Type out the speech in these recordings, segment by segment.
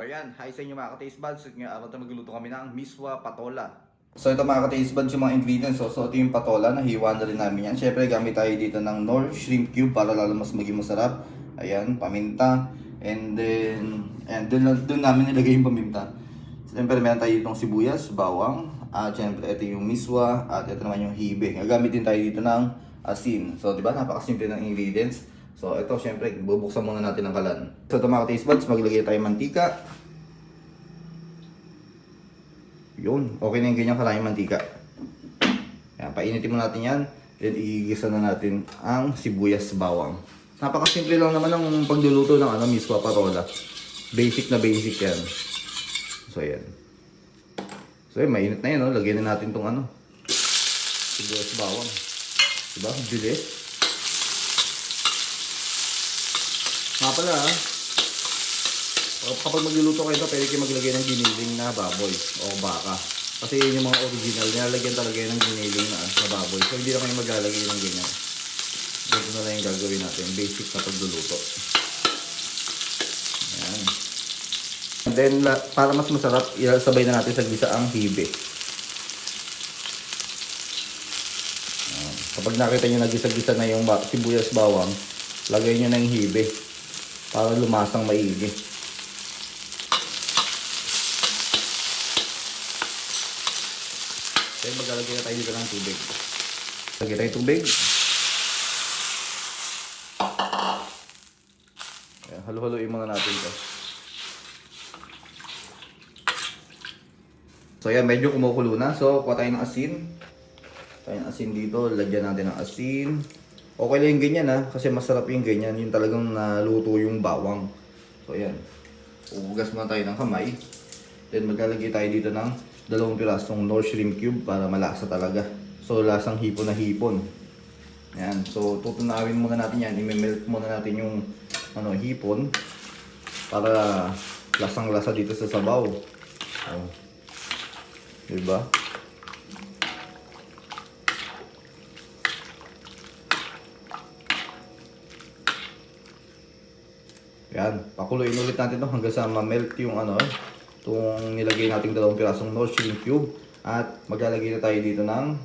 Ayan, hi sa inyo mga ka-taste buds. Ngayong araw tayo magluluto kami ng miswa patola. So ito mga ka-taste buds yung mga ingredients. So, so ito yung patola, nahiwa na rin namin yan. Siyempre gamit tayo dito ng Nor Shrimp Cube para lalo mas maging masarap. Ayan, paminta. And then, ayan, dun, dun namin nilagay yung paminta. Siyempre meron tayo ditong sibuyas, bawang. At siyempre ito yung miswa at ito naman yung hibe. Gagamit din tayo dito ng asin. So di ba napakasimple ng ingredients. So ito syempre bubuksan muna natin ang kalan. So ito mga taste buds, maglagay tayo mantika. Yun, okay na yung ganyan kalayang mantika. Yan, painitin mo natin yan. Then igigisa na natin ang sibuyas bawang. Napakasimple lang naman ng pagluluto ng ano, miswa parola. Basic na basic yan. So yan. So yun, mainit na yan, no? lagyan na natin tong ano. Sibuyas bawang. Diba? Ang Bilis. Nga pala, kapag magluluto kayo ito, pwede kayo maglagay ng giniling na baboy o baka. Kasi yun yung mga original, nilalagyan talaga yun ng giniling na, na baboy. So hindi na kayo maglalagay ng ganyan. Ganito na lang yung gagawin natin, basic na pagluluto. Ayan. And then, para mas masarap, ilalabay na natin sa gisa ang hibe. Kapag nakita nyo nagisa-gisa na yung sibuyas bawang, lagay nyo na yung hibe para lumasang maigi. Then maglalagay na tayo dito ng tubig. Lagay tayo tubig. Halo-haloin muna natin to. So yan, medyo kumukulo na. So, kuha tayo ng asin. Tayo ng asin dito. Lagyan natin ng asin. Okay lang yung ganyan ha. Kasi masarap yung ganyan. Yung talagang naluto yung bawang. So yan. Uhugas muna tayo ng kamay. Then maglalagay tayo dito ng dalawang pirasong North Shrimp Cube para malasa talaga. So lasang hipon na hipon. Yan. So tutunawin muna natin yan. I-melt muna natin yung ano, hipon para lasang lasa dito sa sabaw. Oh. Diba? Yan, pakuluin ulit natin to hanggang sa ma-melt yung ano, itong nilagay nating dalawang pirasong North Shrimp Cube. At maglalagay na tayo dito ng,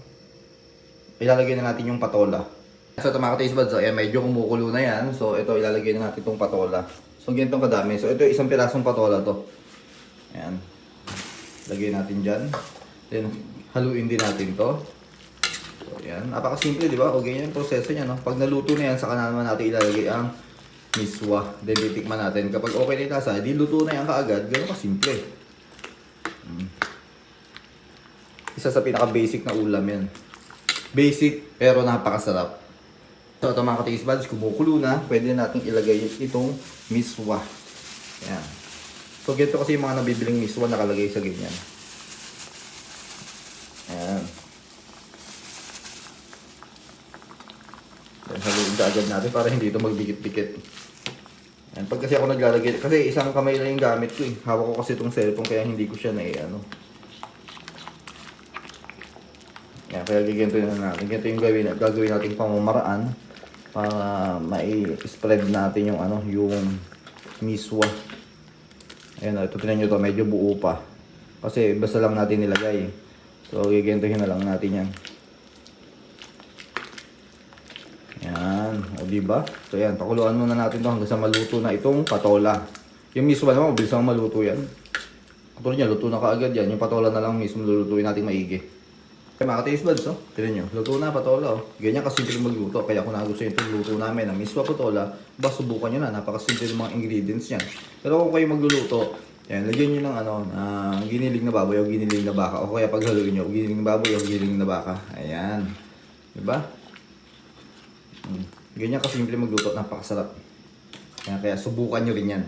ilalagay na natin yung patola. So ito mga taste buds, so, ayan, medyo kumukulo na yan. So ito, ilalagay na natin itong patola. So ganitong kadami. So ito, isang pirasong patola to. Ayan. Lagay natin dyan. Then, haluin din natin to. So, yan. Napakasimple, di ba? O ganyan yung proseso niya, no? Pag naluto na yan, saka na naman natin ilalagay ang miswa. Then, titikman natin. Kapag okay na yung lasa, di luto na yan kaagad. Ganun kasimple. Mm. Isa sa pinaka-basic na ulam yan. Basic, pero napakasarap. So, ito mga ka-taste buds, kumukulo na. Pwede na natin ilagay itong miswa. Yan. So, ganito kasi yung mga nabibiling miswa nakalagay sa ganyan. Then, haluin ka agad natin para hindi ito magdikit-dikit. Ayan. Pag kasi ako naglalagay, kasi isang kamay lang yung gamit ko eh. Hawak ko kasi itong cellphone kaya hindi ko siya na eh, ano. Ayan, kaya giganto na natin. Ganito yung gawin, gagawin natin pamamaraan para mai-spread natin yung ano, yung miswa. Ayan, ito tinan nyo to, medyo buo pa. Kasi basta lang natin nilagay. So, gigantohin na lang natin yan. Yan, o diba? So yan, pakuluan muna natin to hanggang sa maluto na itong patola. Yung mismo naman, mabilis lang maluto yan. Katulad niya, luto na kaagad yan. Yung patola na lang mismo lulutuin natin maigi. Kaya mga taste buds, oh. Tignan nyo, luto na patola, oh. Ganyan kasimple magluto. Kaya kung nagustuhan itong luto namin ng miswa patola, ba subukan nyo na. Napakasimple ng mga ingredients yan. Pero kung kayo magluluto, yan, lagyan nyo ng ano, ng giniling na baboy o giniling na baka. O kaya paghaluin nyo, giniling na baboy o giniling na baka. Ayan. Diba? Hmm. Ganyan kasimple magluto, napakasarap. Kaya, kaya subukan nyo rin yan.